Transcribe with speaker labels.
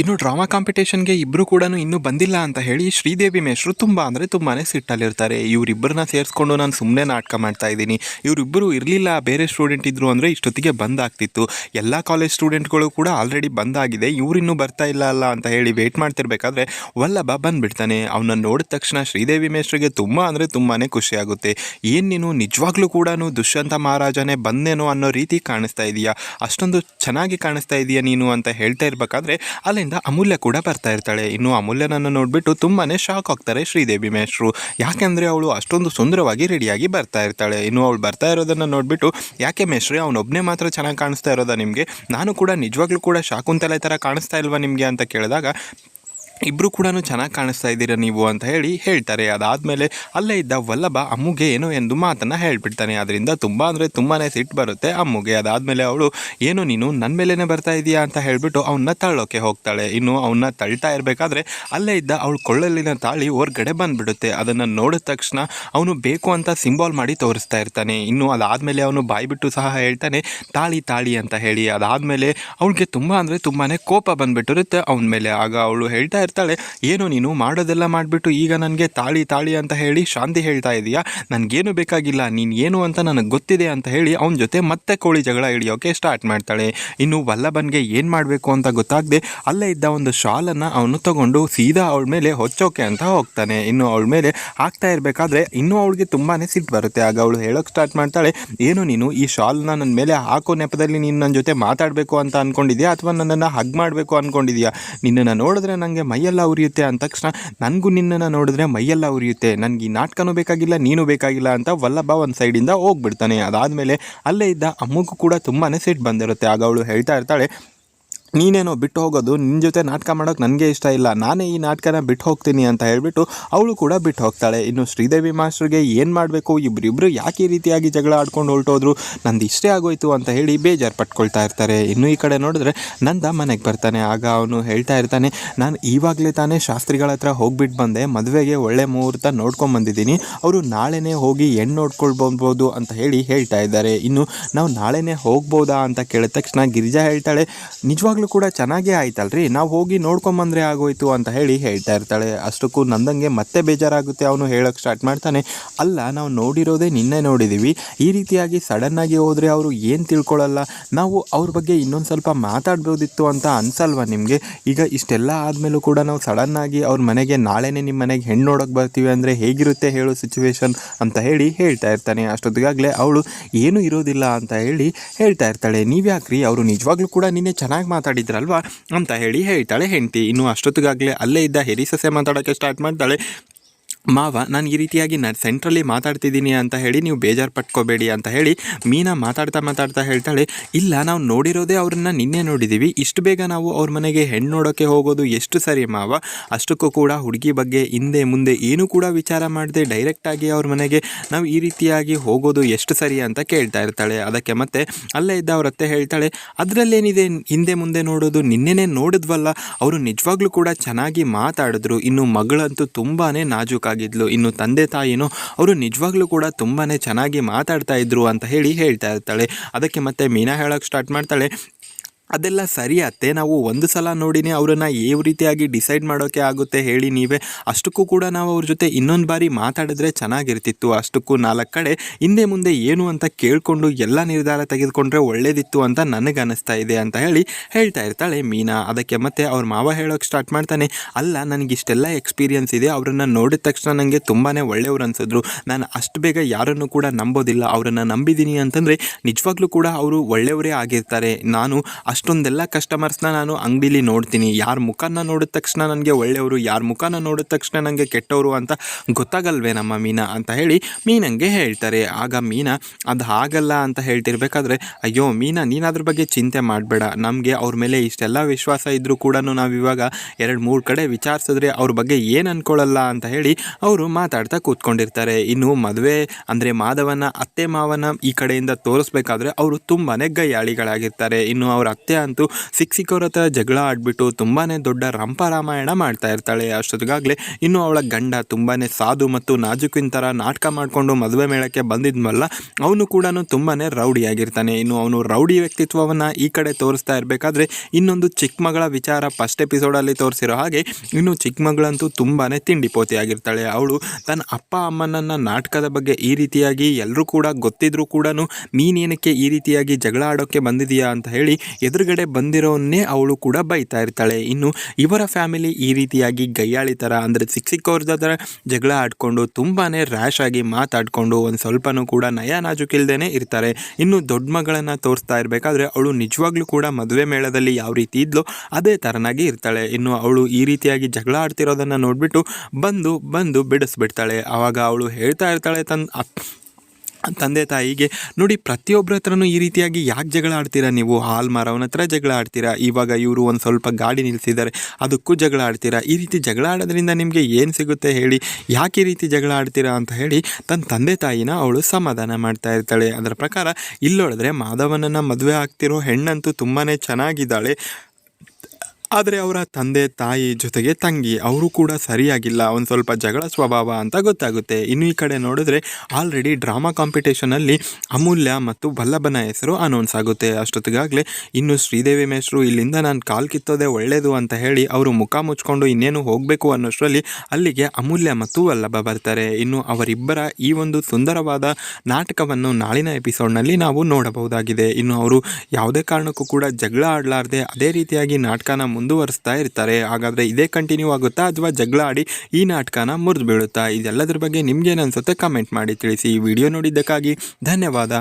Speaker 1: ಇನ್ನು ಡ್ರಾಮಾ ಕಾಂಪಿಟೇಷನ್ಗೆ ಇಬ್ಬರು ಕೂಡ ಇನ್ನೂ ಬಂದಿಲ್ಲ ಅಂತ ಹೇಳಿ ಶ್ರೀದೇವಿ ಮೇಷ್ರು ತುಂಬ ಅಂದರೆ ತುಂಬಾ ಸಿಟ್ಟಲ್ಲಿರ್ತಾರೆ. ಇವರಿಬ್ಬರನ್ನ ಸೇರಿಸ್ಕೊಂಡು ನಾನು ಸುಮ್ಮನೆ ನಾಟಕ ಮಾಡ್ತಾ ಇದ್ದೀನಿ. ಇವರಿಬ್ಬರು ಇರಲಿಲ್ಲ, ಬೇರೆ ಸ್ಟೂಡೆಂಟ್ ಇದ್ದರು ಅಂದರೆ ಇಷ್ಟೊತ್ತಿಗೆ ಬಂದಾಗ್ತಿತ್ತು ಎಲ್ಲ ಕಾಲೇಜ್ ಸ್ಟೂಡೆಂಟ್ಗಳು ಕೂಡ ಆಲ್ರೆಡಿ ಬಂದಾಗಿದೆ ಇವರಿನ್ನೂ ಬರ್ತಾ ಇಲ್ಲ ಅಲ್ಲ ಅಂತ ಹೇಳಿ ವೇಟ್ ಮಾಡ್ತಿರ್ಬೇಕಾದ್ರೆ ವಲ್ಲಭ ಬಂದ್ಬಿಡ್ತಾನೆ. ಅವನ್ನ ನೋಡಿದ ತಕ್ಷಣ ಶ್ರೀದೇವಿ ಮೇಷ್ರಿಗೆ ತುಂಬ ಅಂದರೆ ತುಂಬಾ ಖುಷಿಯಾಗುತ್ತೆ ಏನು ನೀನು ನಿಜವಾಗ್ಲೂ ಕೂಡ ದುಷ್ಯಂತ ಮಹಾರಾಜನೇ ಬಂದೇನೋ ಅನ್ನೋ ರೀತಿ ಕಾಣಿಸ್ತಾ ಇದೆಯಾ? ಅಷ್ಟೊಂದು ಚೆನ್ನಾಗಿ ಕಾಣಿಸ್ತಾ ಇದೆಯಾ ನೀನು ಅಂತ ಹೇಳ್ತಾ ಇರ್ಬೇಕಾದ್ರೆ ಅಲ್ಲಿಂದ ಅಮೂಲ್ಯ ಕೂಡ ಬರ್ತಾ ಇರ್ತಾಳೆ. ಇನ್ನು ಅಮೂಲ್ಯನನ್ನು ನೋಡಿಬಿಟ್ಟು ತುಂಬಾ ಶಾಕ್ ಆಗ್ತಾರೆ ಶ್ರೀದೇವಿ ಮೇಷ್ರು ಯಾಕೆಂದರೆ ಅವಳು ಅಷ್ಟೊಂದು ಸುಂದರವಾಗಿ ರೆಡಿಯಾಗಿ ಬರ್ತಾ ಇರ್ತಾಳೆ. ಇನ್ನು ಅವಳು ಬರ್ತಾ ಇರೋದನ್ನು ನೋಡಿಬಿಟ್ಟು, ಯಾಕೆ ಮೇಷ್ರಿ ಅವನೊಬ್ಬನೇ ಮಾತ್ರ ಚೆನ್ನಾಗಿ ಕಾಣಿಸ್ತಾ ಇರೋದಾ ನಿಮಗೆ? ನಾನು ಕೂಡ ನಿಜವಾಗ್ಲೂ ಕೂಡ ಶಾಕುಂತಲೆ ಥರ ಕಾಣಿಸ್ತಾ ಇಲ್ವಾ ನಿಮಗೆ? ಅಂತ ಕೇಳಿದಾಗ ಇಬ್ಬರು ಕೂಡ ಚೆನ್ನಾಗಿ ಕಾಣಿಸ್ತಾ ಇದ್ದೀರಾ ನೀವು ಅಂತ ಹೇಳಿ ಹೇಳ್ತಾರೆ. ಅದಾದಮೇಲೆ ಅಲ್ಲೇ ಇದ್ದ ವಲ್ಲಭ ಅಮ್ಮುಗೆ ಏನೋ ಎಂದು ಮಾತನ್ನು ಹೇಳ್ಬಿಡ್ತಾನೆ. ಅದರಿಂದ ತುಂಬ ಅಂದರೆ ತುಂಬಾ ಸಿಟ್ಟು ಬರುತ್ತೆ ಅಮ್ಮುಗೆ. ಅದಾದಮೇಲೆ ಅವಳು, ಏನು ನೀನು ನನ್ನ ಮೇಲೇ ಬರ್ತಾ ಇದೀಯಾ? ಅಂತ ಹೇಳಿಬಿಟ್ಟು ಅವನ್ನ ತಳ್ಳೋಕೆ ಹೋಗ್ತಾಳೆ. ಇನ್ನು ಅವನ್ನ ತಳ್ತಾ ಇರಬೇಕಾದ್ರೆ ಅಲ್ಲೇ ಇದ್ದ ಅವಳು ಕೊಳ್ಳಲಿನ ತಾಳಿ ಹೊರ್ಗಡೆ ಬಂದುಬಿಡುತ್ತೆ. ಅದನ್ನು ನೋಡಿದ ತಕ್ಷಣ ಅವನು ಬೇಕು ಅಂತ ಸಿಂಬಾಲ್ ಮಾಡಿ ತೋರಿಸ್ತಾ ಇರ್ತಾನೆ. ಇನ್ನು ಅದಾದಮೇಲೆ ಅವನು ಬಾಯ್ಬಿಟ್ಟು ಸಹ ಹೇಳ್ತಾನೆ, ತಾಳಿ ತಾಳಿ ಅಂತ ಹೇಳಿ. ಅದಾದಮೇಲೆ ಅವಳಿಗೆ ತುಂಬ ಅಂದರೆ ತುಂಬಾ ಕೋಪ ಬಂದುಬಿಟ್ಟಿರುತ್ತೆ ಅವನ ಮೇಲೆ. ಆಗ ಅವಳು ಹೇಳ್ತಾ ಇರ್ತಾಳೆ, ಏನು ನೀನು ಮಾಡೋದೆಲ್ಲ ಮಾಡಿಬಿಟ್ಟು ಈಗ ನನಗೆ ತಾಳಿ ತಾಳಿ ಅಂತ ಹೇಳಿ ಶಾಂತಿ ಹೇಳ್ತಾ ಇದೀಯಾ? ನನಗೇನು ಬೇಕಾಗಿಲ್ಲ, ನೀನು ಏನು ಅಂತ ನನಗೆ ಗೊತ್ತಿದೆ ಅಂತ ಹೇಳಿ ಅವನ ಜೊತೆ ಮತ್ತೆ ಕೋಳಿ ಜಗಳ ಹಿಡಿಯೋಕೆ ಸ್ಟಾರ್ಟ್ ಮಾಡ್ತಾಳೆ. ಇನ್ನು ವಲ್ಲಭನ್ಗೆ ಏನು ಮಾಡಬೇಕು ಅಂತ ಗೊತ್ತಾಗದೆ ಅಲ್ಲೇ ಇದ್ದ ಒಂದು ಶಾಲನ್ನು ಅವನು ತಗೊಂಡು ಸೀದಾ ಅವಳ ಮೇಲೆ ಹೊಚ್ಚೋಕೆ ಅಂತ ಹೋಗ್ತಾನೆ. ಇನ್ನು ಅವಳ ಮೇಲೆ ಆಗ್ತಾ ಇರಬೇಕಾದ್ರೆ ಇನ್ನೂ ಅವಳಿಗೆ ತುಂಬಾ ಸಿಟ್ಟು ಬರುತ್ತೆ. ಆಗ ಅವಳು ಹೇಳೋಕೆ ಸ್ಟಾರ್ಟ್ ಮಾಡ್ತಾಳೆ, ಏನು ನೀನು ಈ ಶಾಲ್ನ ನನ್ನ ಮೇಲೆ ಹಾಕೋ ನೆಪದಲ್ಲಿ ನೀನು ನನ್ನ ಜೊತೆ ಮಾತಾಡಬೇಕು ಅಂತ ಅಂದ್ಕೊಂಡಿದ್ಯಾ ಅಥವಾ ನನ್ನನ್ನು ಹಗ್ ಮಾಡಬೇಕು ಅಂದ್ಕೊಂಡಿದ್ಯಾ ನಿನ್ನನ್ನು ನೋಡಿದ್ರೆ ನನಗೆ ಮೈಯೆಲ್ಲ ಉರಿಯುತ್ತೆ ಅಂದ ತಕ್ಷಣ ನನಗೂ ನಿನ್ನನ್ನು ನೋಡಿದ್ರೆ ಮೈಯೆಲ್ಲ ಉರಿಯುತ್ತೆ. ನನಗೆ ಈ ನಾಟಕನೂ ಬೇಕಾಗಿಲ್ಲ, ನೀನು ಬೇಕಾಗಿಲ್ಲ ಅಂತ ವಲ್ಲಭ ಒಂದು ಸೈಡಿಂದ ಹೋಗ್ಬಿಡ್ತಾನೆ. ಅದಾದಮೇಲೆ ಅಲ್ಲೇ ಇದ್ದ ಅಮ್ಮಗೂ ಕೂಡ ತುಂಬಾ ಸಿಟ್ಟು ಬಂದಿರುತ್ತೆ. ಆಗ ಅವಳು ಹೇಳ್ತಾ ಇರ್ತಾಳೆ ನೀನೇನೋ ಬಿಟ್ಟು ಹೋಗೋದು ನಿನ್ನ ಜೊತೆ ನಾಟಕ ಮಾಡೋಕೆ ನನಗೆ ಇಷ್ಟ ಇಲ್ಲ, ನಾನೇ ಈ ನಾಟಕನ ಬಿಟ್ಟು ಹೋಗ್ತೀನಿ ಅಂತ ಹೇಳಿಬಿಟ್ಟು ಅವಳು ಕೂಡ ಬಿಟ್ಟು ಹೋಗ್ತಾಳೆ. ಇನ್ನು ಶ್ರೀದೇವಿ ಮಾಸ್ಟರ್ಗೆ ಏನು ಮಾಡಬೇಕು? ಇಬ್ಬರಿಬ್ಬರು ಯಾಕೆ ಈ ರೀತಿಯಾಗಿ ಜಗಳ ಆಡ್ಕೊಂಡು ಹೊರಟೋದ್ರು ನಂದು ಇಷ್ಟೇ ಆಗೋಯ್ತು ಅಂತ ಹೇಳಿ ಬೇಜಾರು ಪಟ್ಕೊಳ್ತಾ ಇರ್ತಾರೆ. ಇನ್ನು ಈ ಕಡೆ ನೋಡಿದ್ರೆ ನಂದ ಮನೆಗೆ ಬರ್ತಾನೆ. ಆಗ ಅವನು ಹೇಳ್ತಾ ಇರ್ತಾನೆ, ನಾನು ಇವಾಗಲೇ ತಾನೇ ಶಾಸ್ತ್ರಿಗಳ ಹತ್ರ ಹೋಗ್ಬಿಟ್ಟು ಬಂದೆ. ಮದುವೆಗೆ ಒಳ್ಳೆ ಮುಹೂರ್ತ ನೋಡ್ಕೊಂಬಂದಿದ್ದೀನಿ ಅವರು ನಾಳೆನೇ ಹೋಗಿ ಹೆಣ್ಣು ನೋಡ್ಕೊಳ್ಬೋದು ಅಂತ ಹೇಳಿ ಹೇಳ್ತಾ ಇದ್ದಾರೆ. ಇನ್ನು ನಾವು ನಾಳೆನೇ ಹೋಗ್ಬೋದಾ? ಅಂತ ಕೇಳಿದ ತಕ್ಷಣ ಗಿರಿಜಾ ಹೇಳ್ತಾಳೆ, ನಿಜವಾಗ್ಲೂ ಕೂಡ ಚೆನ್ನಾಗೇ ಆಯ್ತಲ್ರಿ? ನಾವು ಹೋಗಿ ನೋಡ್ಕೊಂಬಂದ್ರೆ ಆಗೋಯ್ತು ಅಂತ ಹೇಳಿ ಹೇಳ್ತಾ ಇರ್ತಾಳೆ. ಅಷ್ಟಕ್ಕೂ ನಂದಂಗೆ ಮತ್ತೆ ಬೇಜಾರಾಗುತ್ತೆ. ಅವನು ಹೇಳೋಕ್ಕೆ ಸ್ಟಾರ್ಟ್ ಮಾಡ್ತಾನೆ. ಅಲ್ಲ, ನಾವು ನೋಡಿರೋದೇ ನಿನ್ನೆ ನೋಡಿದ್ದೀವಿ ಈ ರೀತಿಯಾಗಿ ಸಡನ್ನಾಗಿ ಹೋದರೆ ಅವರು ಏನು ತಿಳ್ಕೊಳ್ಳಲ್ಲ ನಾವು ಅವ್ರ ಬಗ್ಗೆ ಇನ್ನೊಂದು ಸ್ವಲ್ಪ ಮಾತಾಡ್ಬೋದಿತ್ತು ಅಂತ ಅನ್ಸಲ್ವಾ ನಿಮಗೆ? ಈಗ ಇಷ್ಟೆಲ್ಲ ಆದಮೇಲೂ ಕೂಡ ನಾವು ಸಡನ್ನಾಗಿ ಅವ್ರ ಮನೆಗೆ ನಾಳೆನೇ ನಿಮ್ಮ ಮನೆಗೆ ಹೆಣ್ಣು ನೋಡೋಕೆ ಬರ್ತೀವಿ ಅಂದರೆ ಹೇಗಿರುತ್ತೆ ಹೇಳೋ ಸಿಚುವೇಶನ್ ಅಂತ ಹೇಳಿ ಹೇಳ್ತಾ ಇರ್ತಾನೆ. ಅಷ್ಟೊತ್ತಿಗಾಗಲೇ ಅವಳು, ಏನೂ ಇರೋದಿಲ್ಲ ಅಂತ ಹೇಳಿ ಹೇಳ್ತಾ ಇರ್ತಾಳೆ. ನೀವ್ಯಾಕ್ರಿ? ಅವರು ನಿಜವಾಗ್ಲೂ ಕೂಡ ನಿನ್ನೆ ಚೆನ್ನಾಗಿ ಮಾತಾಡಿದ್ರಲ್ವಾ? ಅಂತ ಹೇಳಿ ಹೇಳ್ತಾಳೆ ಹೆಂಡತಿ. ಇನ್ನು ಅಷ್ಟೊತ್ತಿಗಾಗಲೇ ಅಲ್ಲೇ ಇದ್ದ ಹಿರಿ ಸೊಸೆ ಮಾತಾಡೋಕ್ಕೆ ಸ್ಟಾರ್ಟ್ ಮಾಡ್ತಾಳೆ. ಮಾವ, ನಾನು ಈ ರೀತಿಯಾಗಿ ನಾನು ಸೆಂಟ್ರಲ್ಲಿ ಮಾತಾಡ್ತಿದ್ದೀನಿ ಅಂತ ಹೇಳಿ ನೀವು ಬೇಜಾರು ಪಟ್ಕೋಬೇಡಿ ಅಂತ ಹೇಳಿ ಮೀನಾ ಮಾತಾಡ್ತಾ ಮಾತಾಡ್ತಾ ಹೇಳ್ತಾಳೆ, ಇಲ್ಲ ನಾವು ನೋಡಿರೋದೇ ಅವ್ರನ್ನ ನಿನ್ನೆ ನೋಡಿದ್ದೀವಿ ಇಷ್ಟು ಬೇಗ ನಾವು ಅವ್ರ ಮನೆಗೆ ಹೆಣ್ಣು ನೋಡೋಕ್ಕೆ ಹೋಗೋದು ಎಷ್ಟು ಸರಿ ಮಾವ? ಅಷ್ಟಕ್ಕೂ ಕೂಡ ಹುಡುಗಿ ಬಗ್ಗೆ ಹಿಂದೆ ಮುಂದೆ ಏನೂ ಕೂಡ ವಿಚಾರ ಮಾಡದೆ ಡೈರೆಕ್ಟಾಗಿ ಅವ್ರ ಮನೆಗೆ ನಾವು ಈ ರೀತಿಯಾಗಿ ಹೋಗೋದು ಎಷ್ಟು ಸರಿ ಅಂತ ಕೇಳ್ತಾ ಇರ್ತಾಳೆ, ಅದಕ್ಕೆ ಮತ್ತೆ ಅಲ್ಲೇ ಇದ್ದ ಅವ್ರ ಅತ್ತೆ ಹೇಳ್ತಾಳೆ, ಅದರಲ್ಲೇನಿದೆ ಹಿಂದೆ ಮುಂದೆ ನೋಡೋದು ನಿನ್ನೆನೇ ನೋಡಿದ್ವಲ್ಲ, ಅವರು ನಿಜವಾಗ್ಲೂ ಕೂಡ ಚೆನ್ನಾಗಿ ಮಾತಾಡಿದ್ರು, ಇನ್ನು ಮಗಳಂತೂ ತುಂಬಾ ನಾಜೂಕಾಗಿದ್ಲು ಇನ್ನು ತಂದೆ ತಾಯಿನೂ ಅವರು ನಿಜವಾಗ್ಲೂ ಕೂಡ ತುಂಬಾ ಚೆನ್ನಾಗಿ ಮಾತಾಡ್ತಾ ಇದ್ರು ಅಂತ ಹೇಳಿ ಹೇಳ್ತಾ ಇರ್ತಾಳೆ. ಅದಕ್ಕೆ ಮತ್ತೆ ಮೀನಾ ಹೇಳೋಕ್ಕೆ ಸ್ಟಾರ್ಟ್ ಮಾಡ್ತಾಳೆ. ಅದೆಲ್ಲ ಸರಿ ಅತ್ತೆ. ನಾವು ಒಂದು ಸಲ ನೋಡಿನಿ ಅವರನ್ನು ಯಾವ ರೀತಿಯಾಗಿ ಡಿಸೈಡ್ ಮಾಡೋಕ್ಕೆ ಆಗುತ್ತೆ ಹೇಳಿ ನೀವೇ. ಅಷ್ಟಕ್ಕೂ ಕೂಡ ನಾವು ಅವ್ರ ಜೊತೆ ಇನ್ನೊಂದು ಬಾರಿ ಮಾತಾಡಿದ್ರೆ ಚೆನ್ನಾಗಿರ್ತಿತ್ತು. ಅಷ್ಟಕ್ಕೂ ನಾಲ್ಕು ಕಡೆ ಹಿಂದೆ ಮುಂದೆ ಏನು ಅಂತ ಕೇಳಿಕೊಂಡು ಎಲ್ಲ ನಿರ್ಧಾರ ತೆಗೆದುಕೊಂಡ್ರೆ ಒಳ್ಳೇದಿತ್ತು ಅಂತ ನನಗೆ ಅನ್ನಿಸ್ತಾ ಇದೆ ಅಂತ ಹೇಳಿ ಹೇಳ್ತಾ ಇರ್ತಾಳೆ ಮೀನಾ. ಅದಕ್ಕೆ ಮತ್ತೆ ಅವ್ರ ಮಾವ ಹೇಳೋಕ್ಕೆ ಸ್ಟಾರ್ಟ್ ಮಾಡ್ತಾನೆ. ಅಲ್ಲ ನನಗಿಷ್ಟೆಲ್ಲ ಎಕ್ಸ್ಪೀರಿಯನ್ಸ್ ಇದೆ. ಅವರನ್ನು ನೋಡಿದ ತಕ್ಷಣ ನನಗೆ ತುಂಬಾ ಒಳ್ಳೆಯವ್ರು ಅನ್ಸಿದ್ರು. ನಾನು ಅಷ್ಟು ಬೇಗ ಯಾರನ್ನು ಕೂಡ ನಂಬೋದಿಲ್ಲ. ಅವರನ್ನು ನಂಬಿದ್ದೀನಿ ಅಂತಂದರೆ ನಿಜವಾಗ್ಲೂ ಕೂಡ ಅವರು ಒಳ್ಳೆಯವರೇ ಆಗಿರ್ತಾರೆ. ನಾನು ಅಷ್ಟೊಂದೆಲ್ಲ ಕಸ್ಟಮರ್ಸ್ನ ನಾನು ಅಂಗಡೀಲಿ ನೋಡ್ತೀನಿ. ಯಾರ ಮುಖನ ನೋಡಿದ ತಕ್ಷಣ ನನಗೆ ಒಳ್ಳೆಯವರು, ಯಾರ ಮುಖನ ನೋಡಿದ ತಕ್ಷಣ ನನಗೆ ಕೆಟ್ಟವರು ಅಂತ ಗೊತ್ತಾಗಲ್ವೇ ನಮ್ಮ ಮೀನಾ ಅಂತ ಹೇಳಿ ಮೀನಂಗೆ ಹೇಳ್ತಾರೆ. ಆಗ ಮೀನಾ, ಅದು ಹಾಗಲ್ಲ ಅಂತ ಹೇಳ್ತಿರ್ಬೇಕಾದ್ರೆ, ಅಯ್ಯೋ ಮೀನಾ ನೀನು ಅದ್ರ ಬಗ್ಗೆ ಚಿಂತೆ ಮಾಡಬೇಡ. ನಮಗೆ ಅವ್ರ ಮೇಲೆ ಇಷ್ಟೆಲ್ಲ ವಿಶ್ವಾಸ ಇದ್ದರೂ ಕೂಡ ನಾವು ಇವಾಗ ಎರಡು ಮೂರು ಕಡೆ ವಿಚಾರಿಸಿದ್ರೆ ಅವ್ರ ಬಗ್ಗೆ ಏನು ಅಂದ್ಕೊಳ್ಳಲ್ಲ ಅಂತ ಹೇಳಿ ಅವರು ಮಾತಾಡ್ತಾ ಕೂತ್ಕೊಂಡಿರ್ತಾರೆ. ಇನ್ನು ಮದುವೆ ಅಂದರೆ ಮಾಧವನ ಅತ್ತೆ ಮಾವನ ಈ ಕಡೆಯಿಂದ ತೋರಿಸ್ಬೇಕಾದ್ರೆ ಅವರು ತುಂಬಾ ಗೈಯಾಳಿಗಳಾಗಿರ್ತಾರೆ. ಇನ್ನು ಅವ್ರ ಸತ್ಯ ಅಂತೂ ಸಿಕ್ಸಿಕೋರ್ ಹತ್ರ ಜಗಳ ಆಡ್ಬಿಟ್ಟು ತುಂಬಾ ದೊಡ್ಡ ರಂಪ ರಾಮಾಯಣ ಮಾಡ್ತಾ ಇರ್ತಾಳೆ ಅಷ್ಟೊತ್ತಿಗಾಗಲೇ ಇನ್ನು ಅವಳ ಗಂಡ ತುಂಬಾ ಸಾಧು ಮತ್ತು ನಾಜುಕಿನ ಥರ ನಾಟಕ ಮಾಡಿಕೊಂಡು ಮದುವೆ ಮೇಳಕ್ಕೆ ಬಂದಿದ್ಮಲ್ಲ ಅವನು ಕೂಡ ತುಂಬಾ ರೌಡಿಯಾಗಿರ್ತಾನೆ. ಇನ್ನು ಅವನು ರೌಡಿ ವ್ಯಕ್ತಿತ್ವವನ್ನು ಈ ಕಡೆ ತೋರಿಸ್ತಾ ಇರಬೇಕಾದ್ರೆ ಇನ್ನೊಂದು ಚಿಕ್ಕ ಮಗಳ ವಿಚಾರ ಫಸ್ಟ್ ಎಪಿಸೋಡಲ್ಲಿ ತೋರಿಸಿರೋ ಹಾಗೆ, ಇನ್ನು ಚಿಕ್ಕ ಮಗಳಂತೂ ತುಂಬಾನೇ ತಿಂಡಿ ಪೋತಿ ಆಗಿರ್ತಾಳೆ. ಅವಳು ತನ್ನ ಅಪ್ಪ ಅಮ್ಮನನ್ನು ನಾಟಕದ ಬಗ್ಗೆ ಈ ರೀತಿಯಾಗಿ ಎಲ್ಲರೂ ಕೂಡ ಗೊತ್ತಿದ್ರು ಕೂಡ ನೀನೇನಕ್ಕೆ ಈ ರೀತಿಯಾಗಿ ಜಗಳ ಆಡೋಕ್ಕೆ ಬಂದಿದೆಯಾ? ಅಂತ ಹೇಳಿ ಎದುರುಗಡೆ ಬಂದಿರೋನ್ನೇ ಅವಳು ಕೂಡ ಬೈತಾ ಇರ್ತಾಳೆ. ಇನ್ನು ಇವರ ಫ್ಯಾಮಿಲಿ ಈ ರೀತಿಯಾಗಿ ಗಯ್ಯಾಳಿ ಥರ ಅಂದರೆ ಸಿಕ್ಕ ಸಿಕ್ಕವ್ರದ ಥರ ಜಗಳ ಆಡ್ಕೊಂಡು ತುಂಬಾ ರ್ಯಾಶ್ ಆಗಿ ಮಾತಾಡ್ಕೊಂಡು ಒಂದು ಸ್ವಲ್ಪನೂ ಕೂಡ ನಯ ನಾಜುಕಿಲ್ದೇ ಇರ್ತಾರೆ. ಇನ್ನು ದೊಡ್ಡ ಮಗಳನ್ನು ತೋರಿಸ್ತಾ ಇರಬೇಕಾದ್ರೆ ಅವಳು ನಿಜವಾಗ್ಲೂ ಕೂಡ ಮದುವೆ ಮೇಳದಲ್ಲಿ ಯಾವ ರೀತಿ ಇದ್ಲೋ ಅದೇ ಥರನಾಗಿ ಇರ್ತಾಳೆ. ಇನ್ನು ಅವಳು ಈ ರೀತಿಯಾಗಿ ಜಗಳ ಆಡ್ತಿರೋದನ್ನು ನೋಡಿಬಿಟ್ಟು ಬಂದು ಬಂದು ಬಿಡಿಸ್ಬಿಡ್ತಾಳೆ. ಆವಾಗ ಅವಳು ಹೇಳ್ತಾ ಇರ್ತಾಳೆ ತನ್ನ ತಂದೆ ತಾಯಿಗೆ, ನೋಡಿ ಪ್ರತಿಯೊಬ್ಬರ ಹತ್ರನೂ ಈ ರೀತಿಯಾಗಿ ಯಾಕೆ ಜಗಳ ಆಡ್ತೀರಾ ನೀವು? ಹಾಲ್ ಮಾರವನ ಹತ್ರ ಜಗಳ ಆಡ್ತೀರಾ? ಇವಾಗ ಇವರು ಒಂದು ಸ್ವಲ್ಪ ಗಾಡಿ ನಿಲ್ಲಿಸಿದ್ದಾರೆ ಅದಕ್ಕೂ ಜಗಳ ಆಡ್ತೀರಾ? ಈ ರೀತಿ ಜಗಳ ಆಡೋದ್ರಿಂದ ನಿಮಗೆ ಏನು ಸಿಗುತ್ತೆ ಹೇಳಿ? ಯಾಕೆ ಈ ರೀತಿ ಜಗಳ ಆಡ್ತೀರಾ ಅಂತ ಹೇಳಿ ತನ್ನ ತಂದೆ ತಾಯಿನ ಅವಳು ಸಮಾಧಾನ ಮಾಡ್ತಾ ಇರ್ತಾಳೆ. ಅದರ ಪ್ರಕಾರ ಇಲ್ಲೊಳಿದ್ರೆ ಮಾಧವನನ್ನು ಮದುವೆ ಆಗ್ತಿರೋ ಹೆಣ್ಣಂತೂ ತುಂಬಾ ಚೆನ್ನಾಗಿದ್ದಾಳೆ. ಆದರೆ ಅವರ ತಂದೆ, ತಾಯಿ ಜೊತೆಗೆ ತಂಗಿ, ಅವರು ಕೂಡ ಸರಿಯಾಗಿಲ್ಲ. ಒಂದು ಸ್ವಲ್ಪ ಜಗಳ ಸ್ವಭಾವ ಅಂತ ಗೊತ್ತಾಗುತ್ತೆ. ಇನ್ನು ಈ ಕಡೆ ನೋಡಿದ್ರೆ ಆಲ್ರೆಡಿ ಡ್ರಾಮಾ ಕಾಂಪಿಟೇಷನಲ್ಲಿ ಅಮೂಲ್ಯ ಮತ್ತು ವಲ್ಲಭನ ಹೆಸರು ಅನೌನ್ಸ್ ಆಗುತ್ತೆ. ಅಷ್ಟೊತ್ತಿಗಾಗಲೇ ಇನ್ನು ಶ್ರೀದೇವಿ ಮೇಷ್ರು ಇಲ್ಲಿಂದ ನಾನು ಕಾಲು ಕಿತ್ತೋದೆ ಒಳ್ಳೆಯದು ಅಂತ ಹೇಳಿ ಅವರು ಮುಖ ಮುಚ್ಕೊಂಡು ಇನ್ನೇನು ಹೋಗಬೇಕು ಅನ್ನೋಷ್ಟರಲ್ಲಿ ಅಲ್ಲಿಗೆ ಅಮೂಲ್ಯ ಮತ್ತು ವಲ್ಲಭ ಬರ್ತಾರೆ. ಇನ್ನು ಅವರಿಬ್ಬರ ಈ ಒಂದು ಸುಂದರವಾದ ನಾಟಕವನ್ನು ನಾಳಿನ ಎಪಿಸೋಡ್ನಲ್ಲಿ ನಾವು ನೋಡಬಹುದಾಗಿದೆ. ಇನ್ನು ಅವರು ಯಾವುದೇ ಕಾರಣಕ್ಕೂ ಕೂಡ ಜಗಳ ಆಡಲಾರ್ದೆ ಅದೇ ರೀತಿಯಾಗಿ ನಾಟಕನ ಮುಂದುವರಿಸ್ತಾ ಇರ್ತಾರೆ. ಹಾಗಾದರೆ ಇದೇ ಕಂಟಿನ್ಯೂ ಆಗುತ್ತಾ ಅಥವಾ ಜಗಳ ಆಡಿ ಈ ನಾಟಕನ ಮುರಿದು ಬೀಳುತ್ತಾ? ಇದೆಲ್ಲದರ ಬಗ್ಗೆ ನಿಮ್ಗೇನು ಅನ್ಸುತ್ತೆ? ಕಮೆಂಟ್ ಮಾಡಿ ತಿಳಿಸಿ. ಈ ವಿಡಿಯೋ ನೋಡಿದ್ದಕ್ಕಾಗಿ ಧನ್ಯವಾದ.